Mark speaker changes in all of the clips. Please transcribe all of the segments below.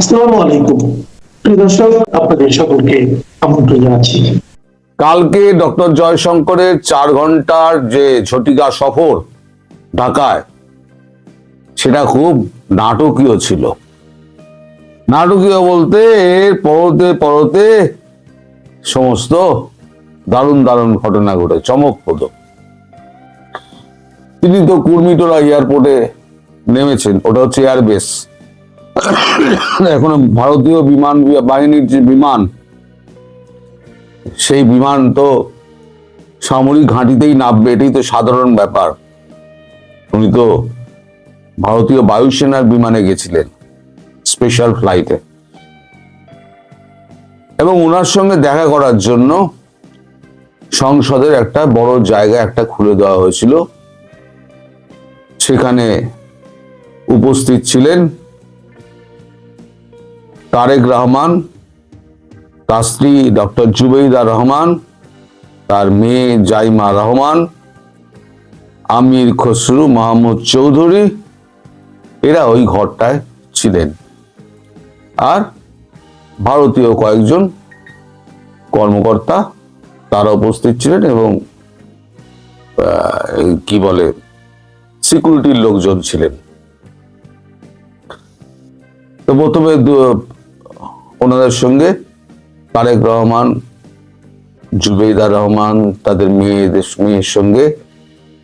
Speaker 1: আসসালামু আলাইকুম। প্রিয় দর্শক, আপনাদের সকলকে আমন্ত্রণ জানাচ্ছি।
Speaker 2: কালকে ডক্টর জয়শঙ্করের চার ঘণ্টার যে ঝটিকা সফর ঢাকায়, সেটা খুব নাটকীয় ছিল। নাটকীয় বলতে এর পরতে পরতে সমস্ত দারুণ দারুণ ঘটনা ঘটে, চমকপ্রদ। তিনি তো কুর্মিটোলা এয়ারপোর্টে নেমেছেন, ওটা হচ্ছে এয়ারবেস। এখনও ভারতীয় বিমান বাহিনীর যে বিমান, সেই বিমান তো সামরিক ঘাঁটিতেই নামবে, এটাই তো সাধারণ ব্যাপার। উনি তো ভারতীয় বায়ুসেনার বিমানে গেছিলেন স্পেশাল ফ্লাইটে এবং ওনার সঙ্গে দেখা করার জন্য সংসদের একটা বড় জায়গা একটা খুলে দেওয়া হয়েছিল। সেখানে উপস্থিত ছিলেন তারেক রহমান, তার স্ত্রী ডক্টর জুবেইদা রহমান, তার মেয়ে জাইমা রহমান, আমির খসরু মাহমুদ চৌধুরী, এরা ওই ঘরটায় ছিলেন। আর ভারতীয় কয়েকজন কর্মকর্তা তারা উপস্থিত ছিলেন এবং কি বলে সিকিউরিটির লোকজন ছিলেন। তো প্রথমে ওনাদের সঙ্গে তারেক রহমান, জুবেইদা রহমান, তাদের মেয়েদের মেয়ের সঙ্গে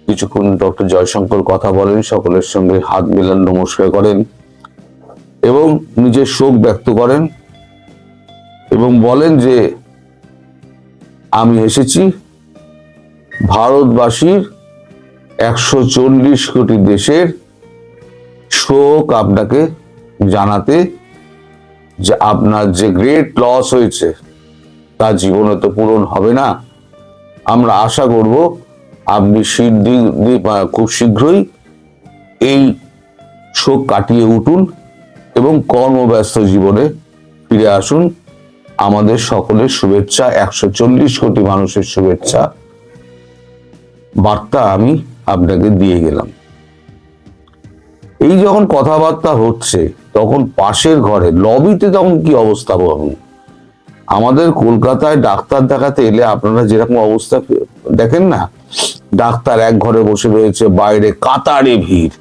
Speaker 2: কিছুক্ষণ ডক্টর জয়শঙ্কর কথা বলেন, সকলের সঙ্গে হাত মেলান, নমস্কার করেন এবং নিজের শোক ব্যক্ত করেন এবং বলেন যে, আমি এসেছি ভারতবাসীর একশো চল্লিশ কোটি দেশের শোক আপনাকে জানাতে যে আপনার যে গ্রেট লস হয়েছে তা জীবনে তো পূরণ হবে না। আমরা আশা করব আপনি সিদ্ধি খুব শীঘ্রই এই শোক কাটিয়ে উঠুন এবং কর্মব্যস্ত জীবনে ফিরে আসুন। আমাদের সকলের শুভেচ্ছা, একশো চল্লিশ কোটি মানুষের শুভেচ্ছা। বার্তা আমি আপনাকে দিয়ে গেলাম। এই যখন কথাবার্তা হচ্ছে তখন পাশের ঘরে লবিতে তখন কি অবস্থা ভাবুন আমাদের কলকাতায় ডাক্তার দেখাতে এলে আপনারা যেরকম অবস্থা, দেখেন না? ডাক্তার এক ঘরে বসে রয়েছে, বাইরে কাতারে ভিড়।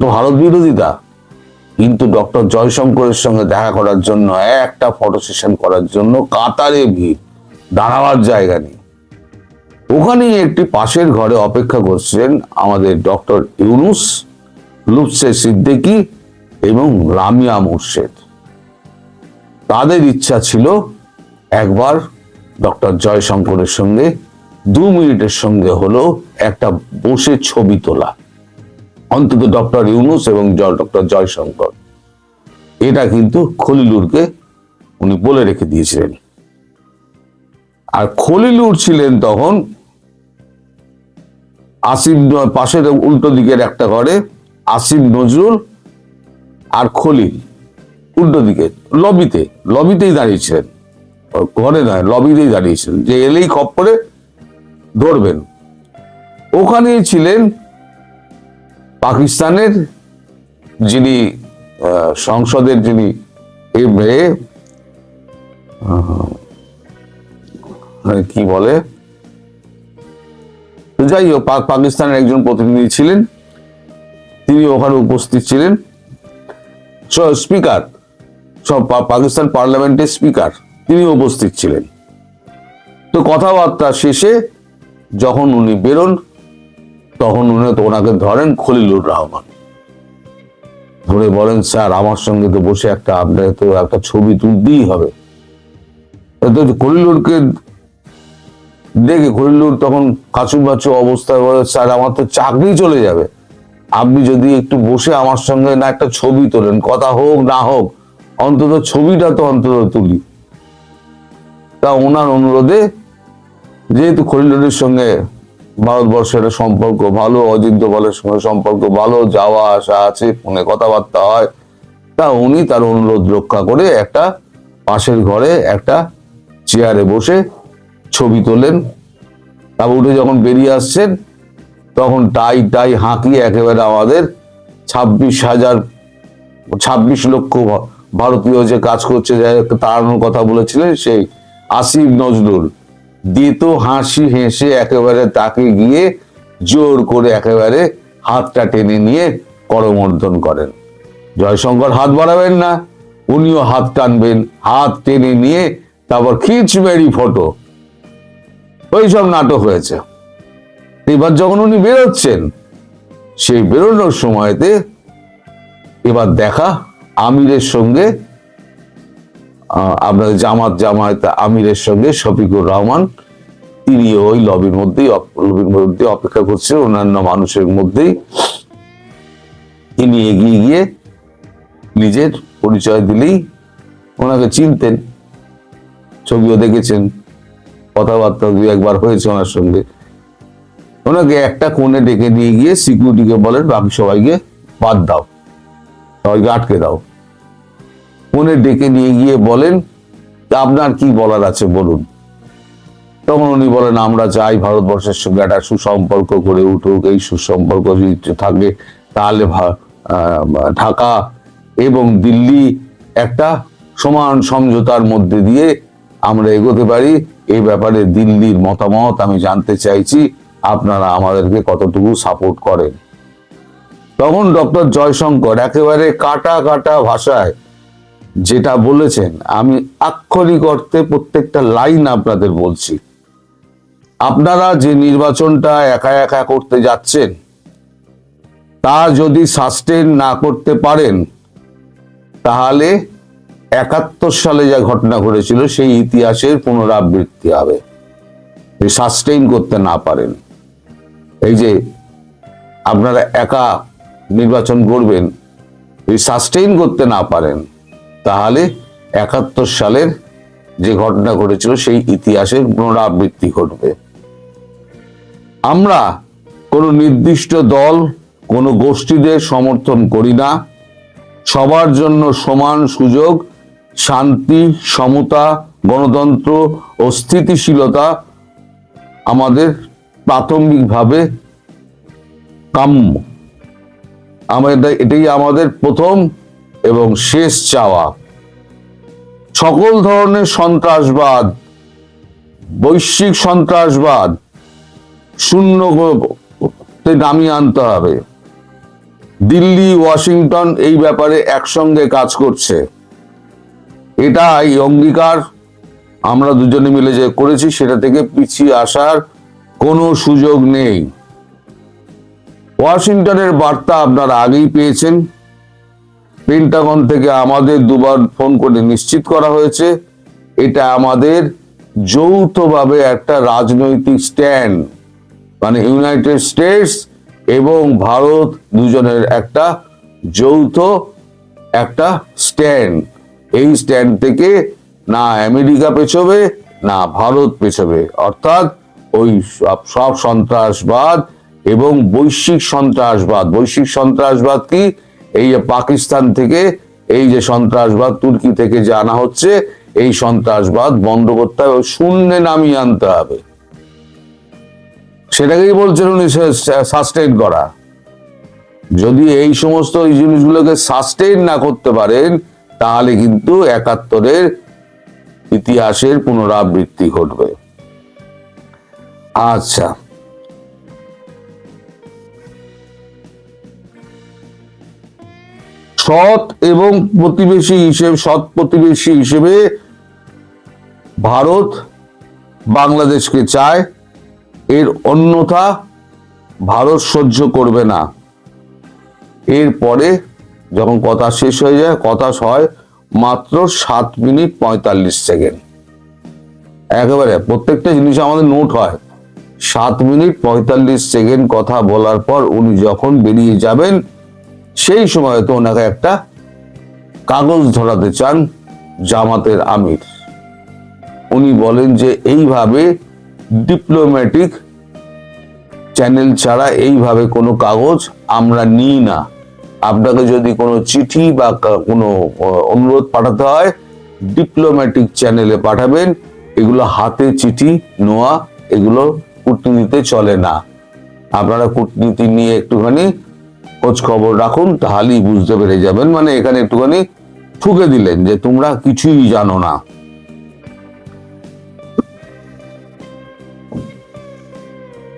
Speaker 2: তো ভারত বিরোধিতা? কিন্তু ডক্টর জয়শঙ্করের সঙ্গে দেখা করার জন্য, একটা ফটো সেশন করার জন্য কাতারে ভিড়, দাঁড়াবার জায়গা নেই। ওখানেই একটি পাশের ঘরে অপেক্ষা করছিলেন আমাদের ডক্টর ইউনুস লুৎসে সিদ্দিকি এবং রামিয়া মুর্শেদ। তাদের ইচ্ছা ছিল একবার ডক্টর জয়শঙ্করের সঙ্গে, দু মিনিটের সঙ্গে হলো একটা বসে ছবি তোলা। অন্তত ডক্টর ইউনুস এবং ডক্টর জয়শঙ্কর। এটা কিন্তু খলিলুরকে উনি বলে রেখে দিয়েছিলেন। আর খলিলুর ছিলেন তখন আসিফ পাশের উল্টো দিকের একটা ঘরে আসিফ নজরুল আর খলিল, উল্টো দিকে, লবিতে, লবিতেই দাঁড়িয়েছিলেন। ঘরে নয়, লবিতেই দাঁড়িয়েছিলেন। যে এলেই খপ করে ধরবেন। ওখানেই ছিলেন পাকিস্তানের যিনি সংসদের যিনি এ মেয়ে কি বলে? যাই হোক, পাক, পাকিস্তানের একজন প্রতিনিধি ছিলেন। তিনি ওখানে উপস্থিত ছিলেন। স্পিকার সব পাকিস্তান পার্লামেন্টের স্পিকার তিনি উপস্থিত ছিলেন। তো কথাবার্তা শেষে যখন উনি বেরোন, তখন উনি ওনাকে ধরেন খলিলুর রহমান। ধরে বলেন, স্যার, আমার সঙ্গে তো বসে একটা আপনাকে তো একটা ছবি তুলতেই হবে। তো খলিলুরকে দেখে খলিলুর তখন কাচু অবস্থায় বলে, স্যার, আমার তো চাকরি চলে যাবে। আপনি যদি একটু বসে আমার সঙ্গে না একটা ছবি তোলেন, কথা হোক না হোক, অন্তত ছবিটা তো অন্তত তুলি। তা ওনার অনুরোধে যেহেতু খলিলুরের সঙ্গে ভারতবর্ষের সম্পর্ক ভালো, অজিত দোভালের সঙ্গে সম্পর্ক ভালো, যাওয়া, আসা আছে, ফোনে কথাবার্তা হয়, তা উনি তার অনুরোধ রক্ষা করে একটা পাশের ঘরে একটা চেয়ারে বসে ছবি তোলেন। তারপর উঠে যখন বেরিয়ে আসছেন তখন টাই টাই হাঁকিয়ে একেবারে আমাদের ছাব্বিশ হাজার, ছাব্বিশ লক্ষ ভারতীয় যে কাজ করছে তাড়ানোর কথা বলেছিলেন সেই আসিফ নজরুল। দিত হাসি হেসে একেবারে তাকে গিয়ে জোর করে একেবারে হাতটা টেনে নিয়ে করমর্দন করেন। জয়শঙ্কর হাত বাড়াবেন না, উনিও হাত টানবেন, হাত টেনে নিয়ে তারপর খিচমেরি ফটো। ওইসব নাটক হয়েছে। এবার যখন উনি বেরোচ্ছেন, সেই বেরোনোর সময়তে এবার দেখা আমিরের সঙ্গে আপনাদের জামাত জামায়াত আমিরের সঙ্গে শফিকুর রহমান, তিনি ওই লবির মধ্যেই লবির মধ্যে অপেক্ষা করছেন, অন্যান্য মানুষের মধ্যেই। তিনি এগিয়ে গিয়ে নিজের পরিচয় দিলেই ওনাকে চিনতেন, ছবিও দেখেছেন কথাবার্তা দুই একবার হয়েছে ওনার সঙ্গে। ওনাকে একটা কোণে ডেকে নিয়ে গিয়ে সিকিউরিটিকে বলেন, বাকি সবাইকে বাদ দাও। সবাইকে আটকে দাও। কোণে ডেকে নিয়ে গিয়ে বলেন, আপনার কি বলার আছে বলুন। তখন উনি বলেন, আমরা চাই ভারতবর্ষের সঙ্গে একটা সুসম্পর্ক গড়ে উঠুক। এই সুসম্পর্ক যদি থাকে, তাহলে ঢাকা এবং দিল্লি একটা সমান সমঝোতার মধ্যে দিয়ে আমরা এগোতে পারি। এই ব্যাপারে দিল্লির মতামত আমি জানতে চাইছি। আপনারা আমাদেরকে কতটুকু সাপোর্ট করেন। তখন ডক্টর জয়শঙ্কর একেবারে কাটা কাটা ভাষায় যেটা বলেছেন, আমি আক্ষরিক অর্থে প্রত্যেকটা লাইন আপনাদের বলছি। আপনারা যে নির্বাচনটা একা একা করতে যাচ্ছেন, তা যদি সাস্টেন না করতে পারেন, তাহলে একাত্তর সালে যা ঘটনা ঘটেছিল, সেই ইতিহাসের পুনরাবৃত্তি হবে। সাস্টেইন করতে না পারেন। এই যে আপনারা একা নির্বাচন করবেন, যদি সাস্টেইন করতে না পারেন, তাহলে একাত্তর সালের যে ঘটনা ঘটেছিল সেই ইতিহাসের পুনরাবৃত্তি ঘটবে। আমরা কোনো নির্দিষ্ট দল, কোনো গোষ্ঠীদের সমর্থন করি না। সবার জন্য সমান সুযোগ, শান্তি, সমতা, গণতন্ত্র ও স্থিতিশীলতা আমাদের প্রাথমিকভাবে কাম্য। আমাদের এটাই আমাদের প্রথম এবং শেষ চাওয়া। সকল ধরনের সন্ত্রাসবাদ, বৈশ্বিক সন্ত্রাসবাদ শূন্য নামিয়ে আনতে হবে। দিল্লি, ওয়াশিংটন এই ব্যাপারে একসঙ্গে কাজ করছে। এটা এই অঙ্গীকার। আমরা দুজনে মিলে যে করেছি সেটা থেকে পিছিয়ে আসার কোনো সুযোগ নেই। ওয়াশিংটনের বার্তা আপনারা আগেই পেয়েছেন। পেন্টাগন থেকে আমাদের দুবার ফোন করে নিশ্চিত করা হয়েছে, এটা আমাদের যৌথভাবে একটা রাজনৈতিক স্ট্যান্ড মানে ইউনাইটেড স্টেটস এবং ভারত দুজনের একটা যৌথ একটা স্ট্যান্ড। এই স্ট্যান্ড থেকে না আমেরিকা পেছবে, না ভারত পেছবে। অর্থাৎ ওই সব সব সন্ত্রাসবাদ এবং বৈশ্বিক সন্ত্রাসবাদ। বৈশ্বিক সন্ত্রাসবাদ কি? এই যে পাকিস্তান থেকে এই যে সন্ত্রাসবাদ তুর্কি থেকে যে আনা হচ্ছে, এই সন্ত্রাসবাদ বন্ধ করতে হবে শূন্যে নামিয়ে আনতে হবে। সেটাকেই বলছেন উনি সাস্টেইন করা। যদি এই সমস্ত এই জিনিসগুলোকে সাস্টেইন না করতে পারেন, তাহলে কিন্তু একাত্তরের ইতিহাসের পুনরাবৃত্তি ঘটবে। আচ্ছা। সৎ এবং প্রতিবেশী হিসেবে, সৎ প্রতিবেশী হিসেবে ভারত বাংলাদেশকে চায়। এর অন্যথা ভারত সহ্য করবে না। এরপরে যখন কথা শেষ হয়ে যায়, কথা হয় মাত্র সাত মিনিট পঁয়তাল্লিশ সেকেন্ড। একেবারে প্রত্যেকটা জিনিস আমাদের নোট হয়। সাত মিনিট পঁয়তাল্লিশ সেকেন্ড কথা বলার পর উনি যখন বেরিয়ে যাবেন, সেই সময় তো ওনাকে একটা কাগজ ধরাতে চান জামাতের আমির। উনি বলেন যে এইভাবে ডিপ্লোম্যাটিক চ্যানেল ছাড়া এইভাবে কোনো কাগজ আমরা নিই না। আপনাকে যদি কোনো চিঠি বা কোনো অনুরোধ পাঠাতে হয় ডিপ্লোম্যাটিক চ্যানেলে পাঠাবেন। এগুলো হাতে চিঠি, নোয়া, এগুলো কূটনীতিতে চলে না। আপনারা কূটনীতি নিয়ে একটুখানি খোঁজ খবর রাখুন, তাহলেই বুঝতে পেরে যাবেন। মানে এখানে একটুখানি ঠুকে দিলেন যে তোমরা কিছুই জানো না।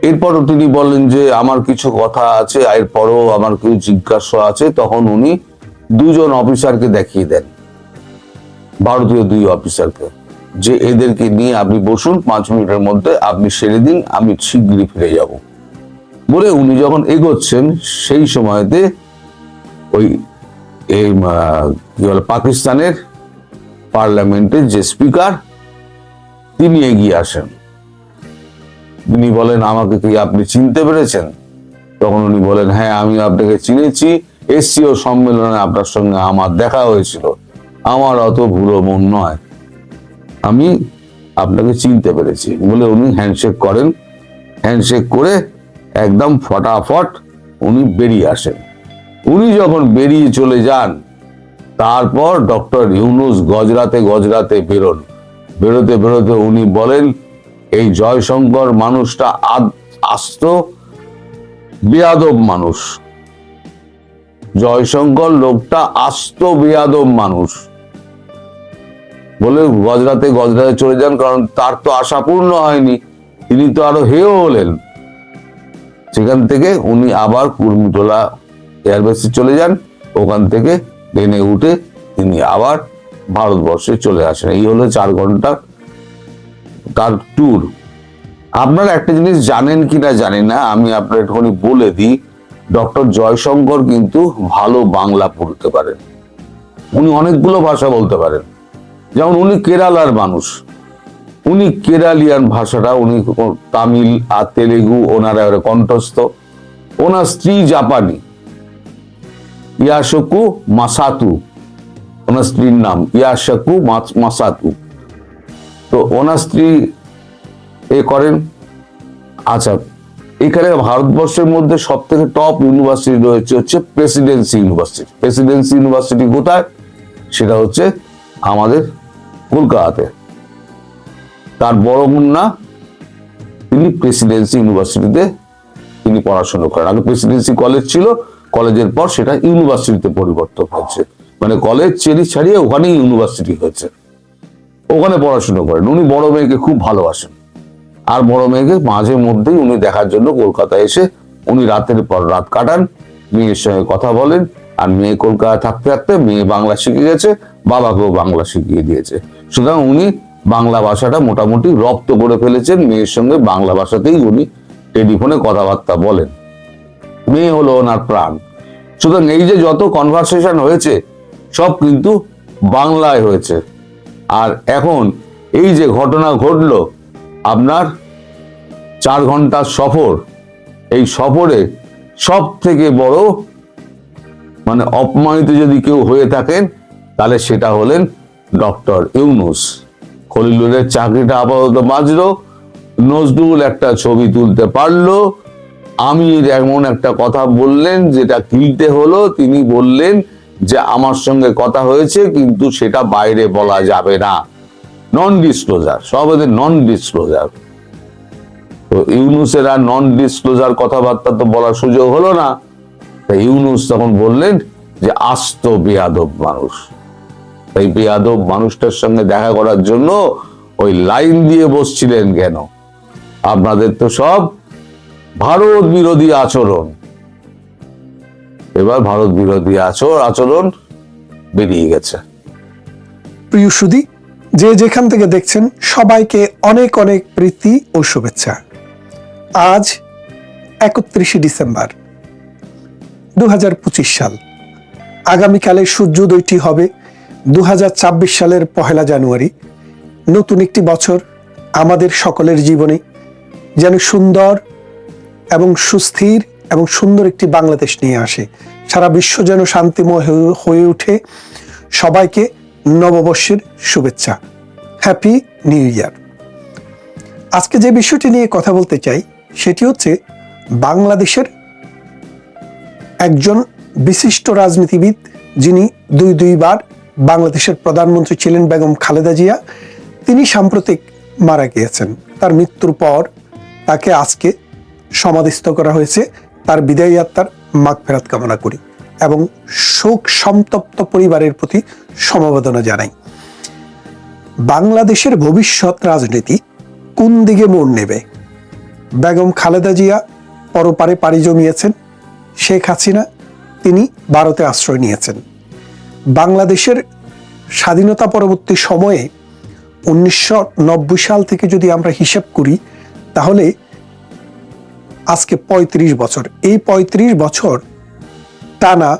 Speaker 2: এরপরও তিনি বলেন যে, আমার কিছু কথা আছে, এরপরও আমার কিছু জিজ্ঞাসা আছে। তখন উনি দুজন অফিসারকে দেখিয়ে দেন। ভারতীয় দুই অফিসারকে। যে এদেরকে নিয়ে আপনি বসুন পাঁচ মিনিটের মধ্যে, আপনি সেরে দিন, আমি শীঘ্রই ফিরে যাব। বলে উনি যখন এগোচ্ছেন, সেই সময়তে ওই এই কি বলে, পাকিস্তানের পার্লামেন্টের যে স্পিকার, তিনি এগিয়ে আসেন। তিনি বলেন, আমাকে কি আপনি চিনতে পেরেছেন? তখন উনি বলেন হ্যাঁ আমি আপনাকে চিনেছি। এসসিও সম্মেলনে আপনার সঙ্গে আমার দেখা হয়েছিল। আমার অত ভুলো মন নয়। আমি আপনাকে চিনতে পেরেছি। বলে উনি হ্যান্ডশেক করেন। হ্যান্ডশেক করে একদম ফটাফট উনি বেরিয়ে আসেন। উনি যখন বেরিয়ে চলে যান, তারপর ডক্টর ইউনুস গজরাতে গজরাতে বেরোন। বেরোতে বেরোতে উনি বলেন, এই জয়শঙ্কর মানুষটা আস্ত, বেয়াদব মানুষ। জয়শঙ্কর লোকটা আস্ত, বেয়াদব মানুষ। বলে গজরাতে গজরাতে চলে যান, কারণ তার তো আশা পূর্ণ হয়নি। তিনি তো আরও হেও হলেন। সেখান থেকে উনি আবার কুর্মিটোলা এয়ারবেসে চলে যান। ওখান থেকে ট্রেনে উঠে তিনি আবার ভারতবর্ষে চলে আসেন। এই হলো চার ঘণ্টা তার ট্যুর আপনারা একটা জিনিস জানেন কিনা জানি না, আমি আপনার একটুখানি বলে দিই। ডক্টর জয়শঙ্কর কিন্তু ভালো বাংলা পড়তে পারেন। উনি অনেকগুলো ভাষা বলতে পারেন। যেমন উনি কেরালার মানুষ, উনি কেরালিয়ান ভাষাটা, উনি তামিল আর তেলেগু, ওনারা কণ্ঠস্থ। ওনার স্ত্রী জাপানি ইয়াশকু মাসাতু, ওনার স্ত্রীর নাম ইয়াশকু মাসাতু। তো ওনার স্ত্রী এ করেন। আচ্ছা এখানে ভারতবর্ষের মধ্যে সব থেকে টপ ইউনিভার্সিটি রয়েছে হচ্ছে প্রেসিডেন্সি ইউনিভার্সিটি প্রেসিডেন্সি ইউনিভার্সিটি কোথায়? সেটা হচ্ছে আমাদের কলকাতাতে। তার বড় মুন্না, তিনি প্রেসিডেন্সি ইউনিভার্সিটিতে তিনি পড়াশোনা করেন। আগে প্রেসিডেন্সি কলেজ ছিল কলেজের পর সেটা ইউনিভার্সিটিতে পরিবর্তন হয়েছে। মানে কলেজ চেরি ছাড়িয়ে ওখানেই ইউনিভার্সিটি হয়েছে। ওখানে পড়াশোনা করেন। উনি বড় মেয়েকে খুব ভালোবাসেন। আর বড় মেয়েকে মাঝে মধ্যেই উনি দেখার জন্য কলকাতায় এসে উনি রাতের পর রাত কাটান, মেয়ের সঙ্গে কথা বলেন আর মেয়ে কলকাতায় থাকতে থাকতে মেয়ে বাংলা শিখে গেছে, বাবাকেও বাংলা শিখিয়ে দিয়েছে। সুতরাং উনি বাংলা ভাষাটা মোটামুটি রপ্ত করে ফেলেছেন, মেয়ের সঙ্গে বাংলা ভাষাতেই উনি টেলিফোনে কথাবার্তা বলেন। মেয়ে হলো ওনার প্রাণ। সুতরাং এই যে যত কনভারসেশন হয়েছে, সব কিন্তু বাংলায় হয়েছে। আর এখন এই যে ঘটনা ঘটলো, আপনার চার ঘণ্টার সফর, এই সফরে সব থেকে বড় মানে অপমানিত যদি কেউ হয়ে থাকেন, তাহলে সেটা হলেন ডক্টর ইউনুস। খলিলুরের চাকরিটা আপাতত বাঁচলো, নজরুল একটা ছবি তুলতে পারল। আমির এমন একটা কথা বললেন, যেটা কিলতে হলো। তিনি বললেন যে, আমার সঙ্গে কথা হয়েছে, কিন্তু সেটা বাইরে বলা যাবে না। নন ডিসক্লোজার সব নন ডিসক্লোজার তো ইউনুসের আর নন ডিসক্লোজার কথাবার্তা তো বলার সুযোগ হলো না। তাই ইউনুস তখন বললেন যে, আস্ত বেয়াদব মানুষ। তাই বেয়াদব মানুষটার সঙ্গে দেখা করার জন্য ওই লাইন দিয়ে বসছিলেন কেন? আপনাদের তো সব ভারত বিরোধী আচরণ। এবার ভারত বিরোধী আচর আচরণ বেরিয়ে গেছে।
Speaker 3: প্রিয় যে যেখান থেকে দেখছেন, সবাইকে অনেক অনেক প্রীতি ও শুভেচ্ছা। আজ একত্রিশে ডিসেম্বর। দু হাজার পঁচিশ সাল। আগামীকালে সূর্যোদয়টি হবে দু হাজার ছাব্বিশ সালের পহেলা জানুয়ারি। নতুন একটি বছর আমাদের সকলের জীবনে যেন সুন্দর এবং সুস্থির এবং সুন্দর একটি বাংলাদেশ নিয়ে আসে। সারা বিশ্ব যেন শান্তিময় হয়ে ওঠে। সবাইকে নববর্ষের শুভেচ্ছা। হ্যাপি নিউ ইয়ার আজকে যে বিষয়টি নিয়ে কথা বলতে চাই, সেটি হচ্ছে বাংলাদেশের একজন বিশিষ্ট রাজনীতিবিদ যিনি দুই দুইবার বাংলাদেশের প্রধানমন্ত্রী ছিলেন বেগম খালেদা জিয়া, তিনি সাম্প্রতিক মারা গিয়েছেন। তার মৃত্যুর পর তাকে আজকে সমাধিস্থ করা হয়েছে। তার বিদায় যাত্রার মাগ ফেরাত কামনা করি এবং শোক সন্তপ্ত পরিবারের প্রতি সমবেদনা জানাই। বাংলাদেশের ভবিষ্যৎ রাজনীতি কোন দিকে মোড় নেবে? বেগম খালেদা জিয়া পরপারে পাড়ি জমিয়েছেন। শেখ হাসিনা তিনি ভারতে আশ্রয় নিয়েছেন। বাংলাদেশের স্বাধীনতা পরবর্তী সময়ে উনিশশো নব্বই সাল থেকে যদি আমরা হিসেব করি, তাহলে আজকে ৩৫ বছর। এই ৩৫ বছর টানা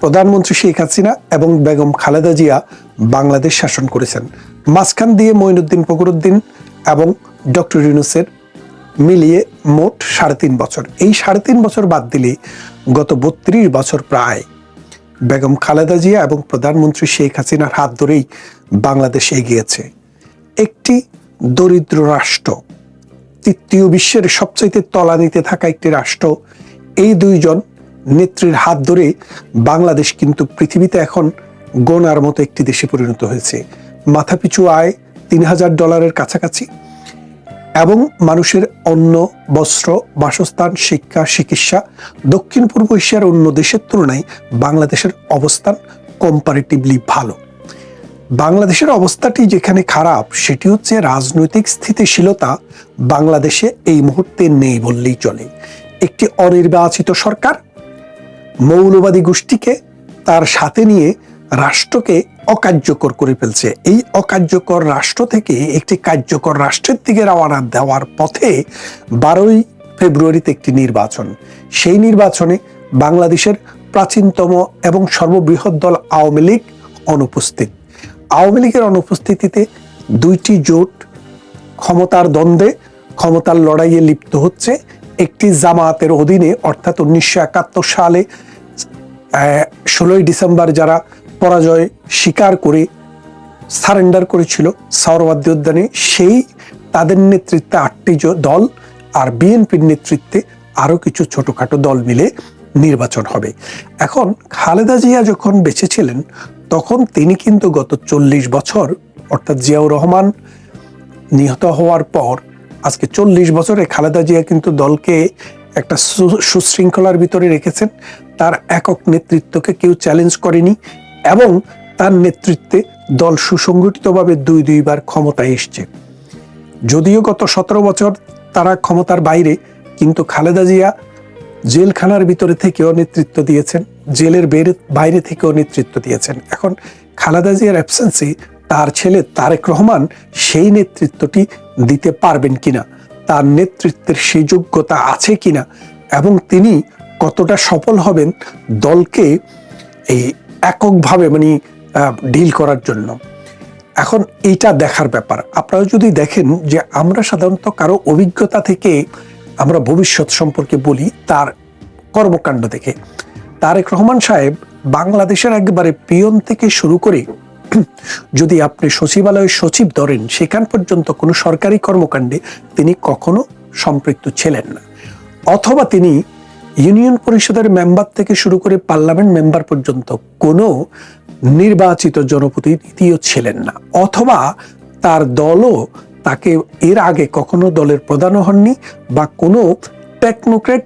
Speaker 3: প্রধানমন্ত্রী শেখ হাসিনা এবং বেগম খালেদা জিয়া বাংলাদেশ শাসন করেছেন। মাঝখান দিয়ে মঈনুদ্দিন ফখরুদ্দিন এবং ডক্টর ইউনুসের মিলিয়ে মোট সাড়ে তিন বছর। এই সাড়ে তিন বছর বাদ দিলে গত বত্রিশ বছর প্রায় বেগম খালেদা জিয়া এবং প্রধানমন্ত্রী শেখ হাসিনার হাত ধরেই বাংলাদেশ এগিয়েছে। একটি দরিদ্র রাষ্ট্র, তৃতীয় বিশ্বের সবচাইতে তলানিতে থাকা একটি রাষ্ট্র, এই দুইজন নেত্রীর হাত ধরে বাংলাদেশ কিন্তু পৃথিবীতে এখন গোনার মতো একটি দেশে পরিণত হয়েছে। মাথাপিছু আয় তিন হাজার ডলারের কাছাকাছি। এবং মানুষের অন্ন, বস্ত্র, বাসস্থান, শিক্ষা, চিকিৎসা, দক্ষিণ পূর্ব এশিয়ার অন্য দেশের তুলনায় বাংলাদেশের অবস্থান কম্পারেটিভলি ভালো। বাংলাদেশের অবস্থাটি যেখানে খারাপ, সেটি হচ্ছে রাজনৈতিক স্থিতিশীলতা বাংলাদেশে এই মুহূর্তে নেই বললেই চলে। একটি অনির্বাচিত সরকার, মৌলবাদী গোষ্ঠীকে তার সাথে নিয়ে রাষ্ট্রকে অকার্যকর করে ফেলছে। এই অকার্যকর রাষ্ট্র থেকে একটি কার্যকর রাষ্ট্রের দিকে রওনা দেওয়ার পথে বারোই ফেব্রুয়ারিতে একটি নির্বাচন। সেই নির্বাচনে বাংলাদেশের প্রাচীনতম এবং সর্ববৃহৎ দল আওয়ামী লীগ অনুপস্থিত। আওয়ামী লীগের অনুপস্থিতিতে দুইটি জোট ক্ষমতার দ্বন্দ্বে, ক্ষমতার লড়াইয়ে লিপ্ত হচ্ছে। একটি জামায়াতের অধীনে, অর্থাৎ উনিশশো একাত্তর সালে ষোলোই ডিসেম্বর যারা পরাজয় স্বীকার করে সারেন্ডার করেছিল সাওরবাদ্য উদ্যানে। সেই তাদের নেতৃত্বে আটটি দল আর বিএনপির নেতৃত্বে আরও কিছু ছোটোখাটো দল মিলে নির্বাচন হবে। এখন খালেদা জিয়া যখন বেঁচে ছিলেন, তখন তিনি কিন্তু গত চল্লিশ বছর, অর্থাৎ জিয়াউর রহমান নিহত হওয়ার পর, আজকে চল্লিশ বছরে খালেদা জিয়া কিন্তু দলকে একটা সুশৃঙ্খলার ভিতরে রেখেছেন। তার একক নেতৃত্বকে কেউ চ্যালেঞ্জ করেনি। এবং তার নেতৃত্বে দল সুসংগঠিতভাবে দুই দুইবার ক্ষমতায় এসছে। যদিও গত সতেরো বছর তারা ক্ষমতার বাইরে, কিন্তু খালেদা জিয়া জেলখানার ভিতরে থেকেও নেতৃত্ব দিয়েছেন, জেলের বাইরে থেকেও নেতৃত্ব দিয়েছেন। এখন খালেদা জিয়ার অ্যাবসেন্সে তার ছেলে তারেক রহমান সেই নেতৃত্বটি দিতে পারবেন কিনা, তার নেতৃত্বের সেই যোগ্যতা আছে কিনা এবং তিনি কতটা সফল হবেন দলকে এই এককভাবে মানে ডিল করার জন্য। এখন এইটা দেখার ব্যাপার। আপনারা যদি দেখেন যে আমরা সাধারণত কারও অভিজ্ঞতা থেকে আমরা ভবিষ্যৎ সম্পর্কে বলি, তার কর্মকাণ্ড দেখে। তারেক রহমান সাহেব বাংলাদেশের একবারে পিয়ন থেকে শুরু করে, যদি আপনি সচিবালয়ের সচিব ধরেন, সেখান পর্যন্ত কোনো সরকারি কর্মকাণ্ডে তিনি কখনো সম্পৃক্ত ছিলেন না। অথবা তিনি ইউনিয়ন পরিষদের মেম্বার থেকে শুরু করে পার্লামেন্ট মেম্বার পর্যন্ত কোনো নির্বাচিত জনপ্রতিনিধিও ছিলেন না, অথবা তার দলও তাকে এর আগে কখনো দলের প্রধানও হননি বা কোনো টেকনোক্রেট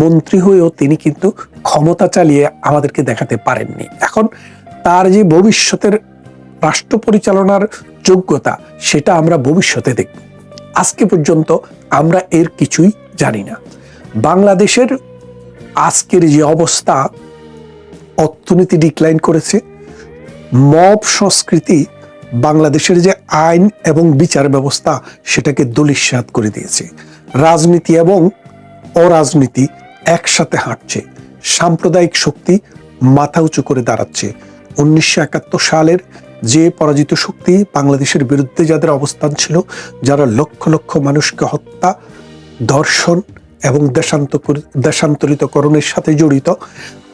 Speaker 3: মন্ত্রী হয়েও তিনি কিন্তু ক্ষমতা চালিয়ে আমাদেরকে দেখাতে পারেননি। এখন তার যে ভবিষ্যতের রাষ্ট্র পরিচালনার যোগ্যতা, সেটা আমরা ভবিষ্যতে দেখব। আজকে পর্যন্ত আমরা এর কিছুই জানি না। বাংলাদেশের আজকের যে অবস্থা, অর্থনীতি ডিক্লাইন করেছে, মব সংস্কৃতি বাংলাদেশের যে আইন এবং বিচার ব্যবস্থা, সেটাকে দলিস্বাদ করে দিয়েছে। রাজনীতি এবং অরাজনীতি একসাথে হাঁটছে, সাম্প্রদায়িক শক্তি মাথা উঁচু করে দাঁড়াচ্ছে। উনিশশো একাত্তর সালের যে পরাজিত শক্তি বাংলাদেশের বিরুদ্ধে যাদের অবস্থান ছিল, যারা লক্ষ লক্ষ মানুষকে হত্যা, ধর্ষণ এবং দেশান্তর দেশান্তরিতকরণের সাথে জড়িত,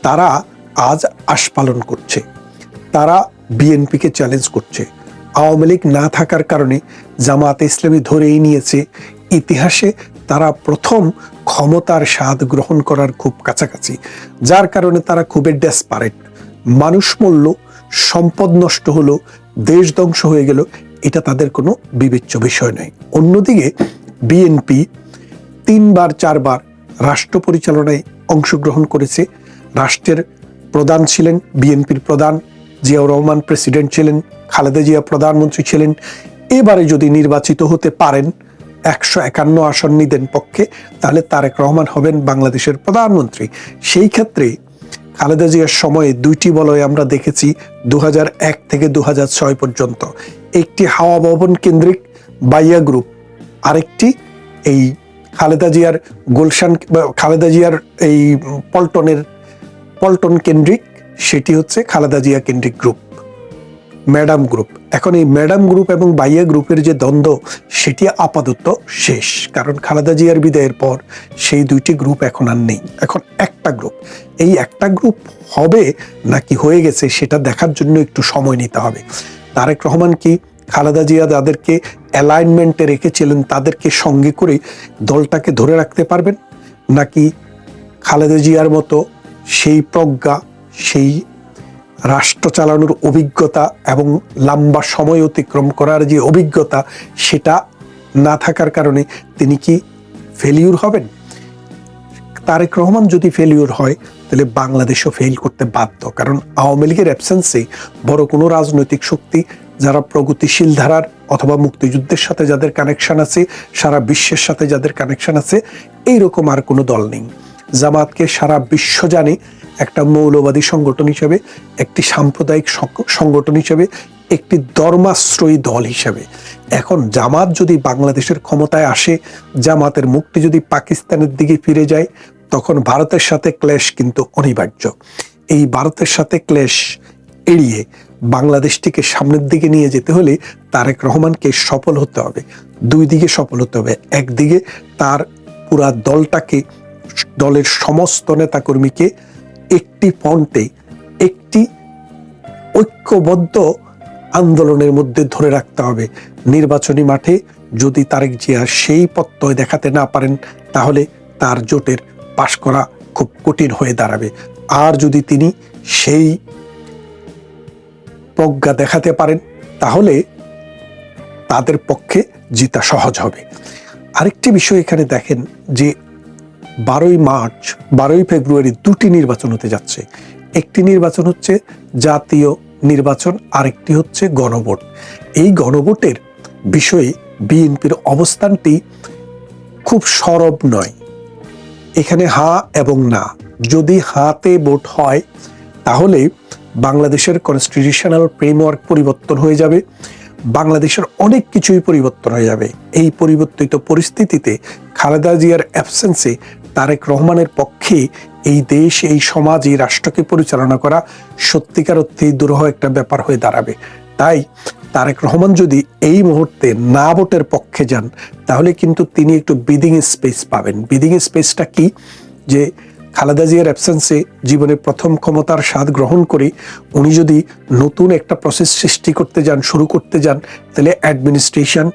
Speaker 3: তারা আজ আস্পালন করছে। তারা বিএনপিকে চ্যালেঞ্জ করছে। আওয়ামী লীগ না থাকার কারণে জামাতে ইসলামী ধরেই নিয়েছে। ইতিহাসে তারা প্রথম ক্ষমতার স্বাদ গ্রহণ করার খুব কাছাকাছি, যার কারণে তারা খুবই ডেসপারেট মানুষ মূল্য সম্পদ নষ্ট হলো, দেশ ধ্বংস হয়ে গেল, এটা তাদের কোনো বিবেচ্য বিষয় নয়। অন্যদিকে বিএনপি তিনবার, চারবার রাষ্ট্র পরিচালনায় অংশগ্রহণ করেছে। রাষ্ট্রের প্রধান ছিলেন বিএনপির প্রধান জিয়াউর রহমান, প্রেসিডেন্ট ছিলেন খালেদা জিয়া, প্রধানমন্ত্রী ছিলেন। এবারে যদি নির্বাচিত হতে পারেন, একশো একান্ন আসন নিদেন পক্ষে, তাহলে তারেক রহমান হবেন বাংলাদেশের প্রধানমন্ত্রী। সেই ক্ষেত্রে খালেদা জিয়ার সময়ে দুইটি বলয় আমরা দেখেছি দু এক থেকে দু ছয় পর্যন্ত। একটি হাওয়া ভবন কেন্দ্রিক, বাইয়া গ্রুপ। আরেকটি এই খালেদা জিয়ার গুলশান খালেদা জিয়ার এই পল্টনের, পল্টন কেন্দ্রিক, সেটি হচ্ছে খালেদা জিয়া কেন্দ্রিক গ্রুপ ম্যাডাম গ্রুপ এখন এই ম্যাডাম গ্রুপ এবং বাইয়া গ্রুপের যে দ্বন্দ্ব, সেটি আপাতত শেষ। কারণ খালেদা জিয়ার বিদায়ের পর সেই দুইটি গ্রুপ এখন আর নেই। এখন একটা গ্রুপ এই একটা গ্রুপ হবে নাকি হয়ে গেছে, সেটা দেখার জন্য একটু সময় নিতে হবে। তারেক রহমান কি খালেদা জিয়া যাদেরকে অ্যালাইনমেন্টে রেখেছিলেন তাদেরকে সঙ্গে করে দলটাকে ধরে রাখতে পারবেন? নাকি খালেদা জিয়ার মতো সেই প্রজ্ঞা, সেই রাষ্ট্র চালানোর অভিজ্ঞতা এবং লম্বা সময় অতিক্রম করার যে অভিজ্ঞতা, সেটা না থাকার কারণে তিনি কি ফেলিউর হবেন? তারেক রহমান যদি ফেলিউর হয়, তাহলে বাংলাদেশও ফেল করতে বাধ্য। কারণ আওয়ামী লীগের অ্যাবসেন্সে বড় কোনো রাজনৈতিক শক্তি যারা প্রগতিশীল ধারার অথবা মুক্তিযুদ্ধের সাথে যাদের কানেকশন আছে, সারা বিশ্বের সাথে যাদের কানেকশন আছে, এইরকম আর কোনো দল নেই। জামাতকে সারা বিশ্ব জানে একটা মৌলবাদী সংগঠন হিসেবে, একটি সাম্প্রদায়িক সংগঠন হিসেবে, একটি ধর্মাশ্রয়ী দল হিসেবে। এখন জামাত যদি বাংলাদেশের ক্ষমতায় আসে, জামাতের মুক্তি যদি পাকিস্তানের দিকে ফিরে যায়, তখন ভারতের সাথে ক্লেশ কিন্তু অনিবার্য। এই ভারতের সাথে ক্লেশ এড়িয়ে বাংলাদেশটিকে সামনের দিকে নিয়ে যেতে হলে তারেক রহমানকে সফল হতে হবে। দুই দিকে সফল হতে হবে। একদিকে তার পুরা দলটাকে, দলের সমস্ত নেতাকর্মীকে একটি ফন্টে একটি ঐক্যবদ্ধ আন্দোলনের মধ্যে ধরে রাখতে হবে। নির্বাচনী মাঠে যদি তারেক জিয়া সেই প্রত্যয় দেখাতে না পারেন, তাহলে তার জোটের পাশ করা খুব কঠিন হয়ে দাঁড়াবে। আর যদি তিনি সেই প্রজ্ঞা দেখাতে পারেন, তাহলে তাদের পক্ষে জিতা সহজ হবে। আরেকটি বিষয় এখানে দেখেন যে বারোই মার্চ, বারোই ফেব্রুয়ারি দুটি নির্বাচন হতে যাচ্ছে। একটি নির্বাচন হচ্ছে জাতীয় নির্বাচন, আরেকটি হচ্ছে গণভোট। এই গণভোটের বিষয়ে বিএনপির অবস্থানটি খুব সরব নয়। এখানে হা এবং না। যদি হাতে ভোট হয়, তাহলে বাংলাদেশের কনস্টিটিউশনাল ফ্রেমওয়ার্ক পরিবর্তন হয়ে যাবে, বাংলাদেশের অনেক কিছুই পরিবর্তন হয়ে যাবে। এই পরিবর্তিত পরিস্থিতিতে খালেদা জিয়ার অ্যাবসেন্সে তারেক রহমানের পক্ষে এই দেশ, এই সমাজ, এই রাষ্ট্রকে পরিচালনা করা সত্যিকার অর্থেই দুরূহ একটা ব্যাপার হয়ে দাঁড়াবে। তাই তারেক রহমান যদি এই মুহূর্তে না ভোটের পক্ষে যান, তাহলে কিন্তু তিনি একটু বিদিং স্পেস পাবেন। বিদিং স্পেসটা কি? যে খালেদা জিয়ার অ্যাবসেন্সে জীবনের প্রথম ক্ষমতার স্বাদ গ্রহণ করে উনি যদি নতুন একটা প্রসেস সৃষ্টি করতে যান, শুরু করতে যান, তাহলে অ্যাডমিনিস্ট্রেশন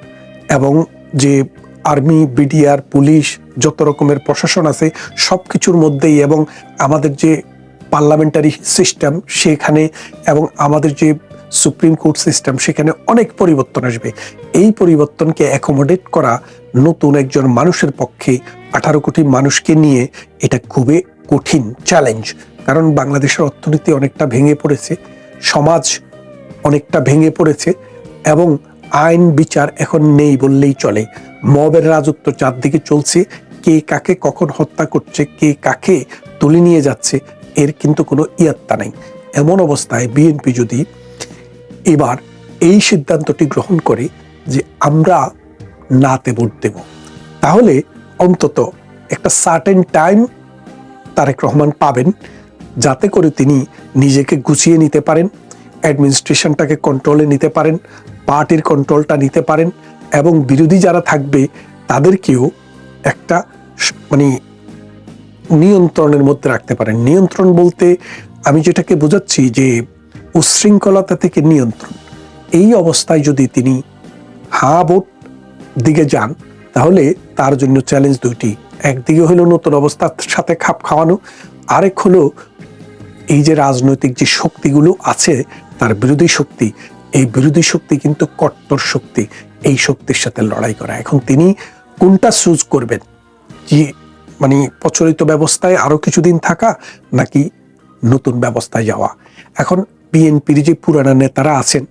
Speaker 3: এবং যে আর্মি বিডিআর পুলিশ যত রকমের প্রশাসন আছে সব কিছুর মধ্যেই এবং আমাদের যে পার্লামেন্টারি সিস্টেম সেখানে এবং আমাদের যে সুপ্রিম কোর্ট সিস্টেম সেখানে অনেক পরিবর্তন আসবে। এই পরিবর্তনকে অ্যাকোমোডেট করা নতুন একজন মানুষের পক্ষে আঠারো কোটি মানুষকে নিয়ে এটা খুবই কঠিন চ্যালেঞ্জ কারণ বাংলাদেশের অর্থনীতি অনেকটা ভেঙে পড়েছে, সমাজ অনেকটা ভেঙে পড়েছে এবং আইন বিচার এখন নেই বললেই চলে। মবের রাজত্ব চারদিকে চলছে, কে কাকে কখন হত্যা করছে, কে কাকে তুলে নিয়ে যাচ্ছে, এর কিন্তু কোনো ইয়াত্তা নেই। এমন অবস্থায় বিএনপি যদি এবার এই সিদ্ধান্তটি গ্রহণ করে যে আমরা নাতে ভোট দেব, তাহলে অন্তত একটা সার্টেন টাইম তারেক রহমান পাবেন, যাতে করে তিনি নিজেকে গুছিয়ে নিতে পারেন অ্যাডমিনিস্ট্রেশনটাকে কন্ট্রোলে নিতে পারেন পার্টির কন্ট্রোলটা নিতে পারেন, এবং বিরোধী যারা থাকবে তাদেরকেও একটা মানে নিয়ন্ত্রণের মধ্যে রাখতে পারেন। নিয়ন্ত্রণ বলতে আমি যেটাকে বোঝাচ্ছি যে উশৃঙ্খলতা থেকে নিয়ন্ত্রণ। এই অবস্থায় যদি তিনি হা ভোট দিকে যান তাহলে তার জন্য চ্যালেঞ্জ দুইটি। একদিকে হলো নতুন অবস্থার সাথে খাপ খাওয়ানো, আরেক হলো এই যে রাজনৈতিক যে শক্তিগুলো আছে, তার বিরোধী শক্তি। এই বিরোধী শক্তি কিন্তু কট্টর শক্তি, এই শক্তির সাথে লড়াই করা। এখন তিনি কোনটা চুজ করবেন? যে মানে প্রচলিত ব্যবস্থায় আরও কিছুদিন থাকা, নাকি নতুন ব্যবস্থায় যাওয়া? এখন বিএনপির যে পুরানা নেতারা আছেন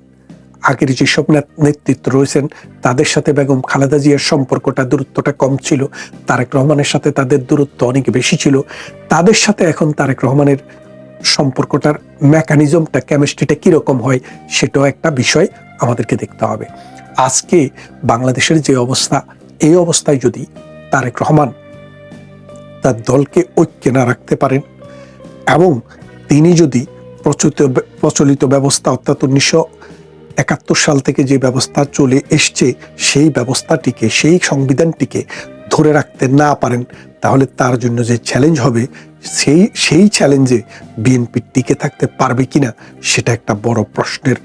Speaker 3: আগের যেসব নেত- নেতৃত্ব রয়েছেন, তাদের সাথে বেগম খালেদা জিয়ার সম্পর্কটা, দূরত্বটা কম ছিল। তারেক রহমানের সাথে তাদের দূরত্ব অনেক বেশি ছিল। তাদের সাথে এখন তারেক রহমানের সম্পর্কটার মেকানিজমটা কেমিস্ট্রিটা কীরকম হয়, সেটাও একটা বিষয় আমাদেরকে দেখতে হবে। আজকে বাংলাদেশের যে অবস্থা, এই অবস্থায় যদি তারেক রহমান তার দলকে ঐক্যে না রাখতে পারেন এবং তিনি যদি প্রচলিত প্রচলিত ব্যবস্থা অর্থাৎ উনিশশো একাত্তর সাল থেকে যে ব্যবস্থা চলে এসছে, সেই ব্যবস্থাটিকে, সেই সংবিধানটিকে ধরে রাখতে না পারেন, তাহলে তার জন্য যে চ্যালেঞ্জ হবে, সেই সেই চ্যালেঞ্জে বিএনপি টিকে থাকতে পারবে কিনা, সেটা একটা বড় প্রশ্নের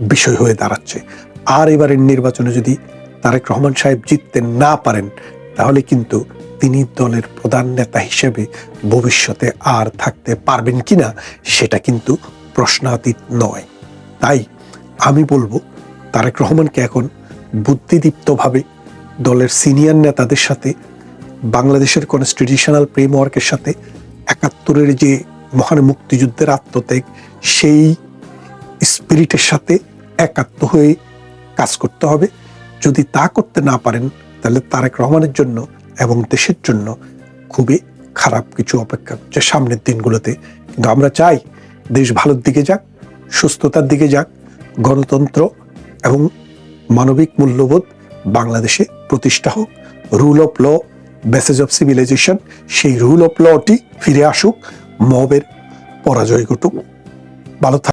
Speaker 3: বিষয় হয়ে দাঁড়াচ্ছে। আর এবারের নির্বাচনে যদি তারেক রহমান সাহেব জিততে না পারেন, তাহলে কিন্তু তিনি দলের প্রধান নেতা হিসেবে ভবিষ্যতে আর থাকতে পারবেন কিনা, সেটা কিন্তু প্রশ্নাতীত নয়। তাই আমি বলব, তারেক রহমানকে এখন বুদ্ধিদীপ্তভাবে দলের সিনিয়র নেতাদের সাথে, বাংলাদেশের কনস্টিটিউশনাল ফ্রেমওয়ার্কের সাথে একাত্তরের যে মহান মুক্তিযুদ্ধের আত্মত্যাগ, সেই স্পিরিটের সাথে একাত্ম হয়ে কাজ করতে হবে। যদি তা করতে না পারেন, তাহলে তারেক রহমানের জন্য এবং দেশের জন্য খুবই খারাপ কিছু অপেক্ষা করছে সামনের দিনগুলোতে। কিন্তু আমরা চাই দেশ ভালোর দিকে যাক, সুস্থতার দিকে যাক গণতন্ত্র এবং মানবিক মূল্যবোধ বাংলাদেশে প্রতিষ্ঠা হোক। Rule of law message of civilization সেই রুল অফ লটি ফিরে আসুক, মবের পরাজয় ঘটুক। ভালো থাক